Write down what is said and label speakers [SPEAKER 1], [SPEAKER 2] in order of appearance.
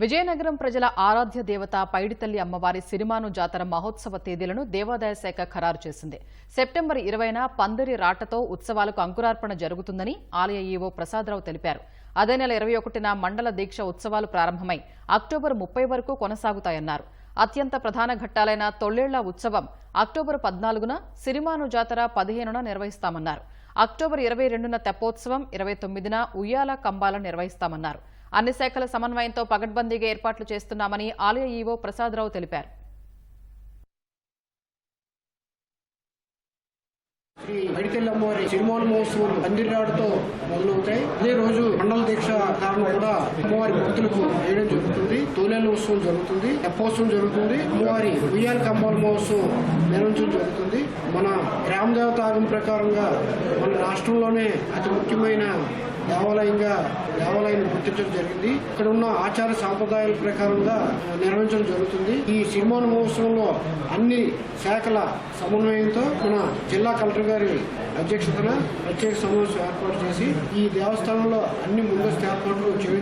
[SPEAKER 1] విజయనగరం ప్రజల ఆరాధ్య దేవత పైడితల్లి అమ్మవారి సిరిమాను జాతర మహోత్సవ తేదీలను దేవాదాయ శాఖ ఖరారు చేసింది. సెప్టెంబర్ ఇరవైన పందిరి రాటతో ఉత్సవాలకు అంకురార్పణ జరుగుతుందని ఆలయ ఈవో ప్రసాదరావు తెలిపారు. అదే నెల ఇరవై ఒకటిన మండల దీక్ష ఉత్సవాలు ప్రారంభమై అక్టోబర్ ముప్పై వరకు కొనసాగుతాయన్నారు. అత్యంత ప్రధాన ఘట్టాలైన తొళ్ళేళ్ళ ఉత్సవం అక్టోబర్ పద్నాలుగున సిరిమాను జాతర పదిహేనున నిర్వహిస్తామన్నారు. అక్టోబర్ ఇరవై రెండున తెప్పోత్సవం ఇరవై తొమ్మిదిన ఉయ్యాల కంబాల నిర్వహిస్తామన్నారు. అన్ని శాఖల సమన్వయంతో పగడ్బందీగా ఏర్పాట్లు చేస్తున్నామని ఆలయ ఈవో ప్రసాదరావు తెలిపారు.
[SPEAKER 2] శ్రీ బడికెళ్ళ అమ్మవారి సిరిమాన మహోత్సవం పందిరాడుతో మొదలవుతాయి. అదే రోజు మండల దీక్ష కారణం కూడా అమ్మవారి భక్తులకు వేయడం జరుగుతుంది. తోలేల ఉత్సవం జరుగుతుంది. తెప్పోత్సవం జరుగుతుంది. అమ్మవారి ఉయ్యాల కంబాల మహోత్సవం నిర్వహించడం జరుగుతుంది. మన గ్రామ దేవత ఆగం ప్రకారంగా మన రాష్ట్రంలోనే అతి ముఖ్యమైన దేవాలయంగా దేవాలయాన్ని గుర్తించడం జరిగింది. ఇక్కడ ఉన్న ఆచార సాంప్రదాయాల ప్రకారంగా నిర్వహించడం జరుగుతుంది. ఈ సినిమాను మహోత్సవంలో అన్ని శాఖల సమన్వయంతో మన జిల్లా కలెక్టర్ గారి అధ్యక్షతన ప్రత్యేక సమావేశం ఏర్పాటు చేసి ఈ దేవస్థానంలో అన్ని ముందస్తు ఏర్పాట్లు చేయడం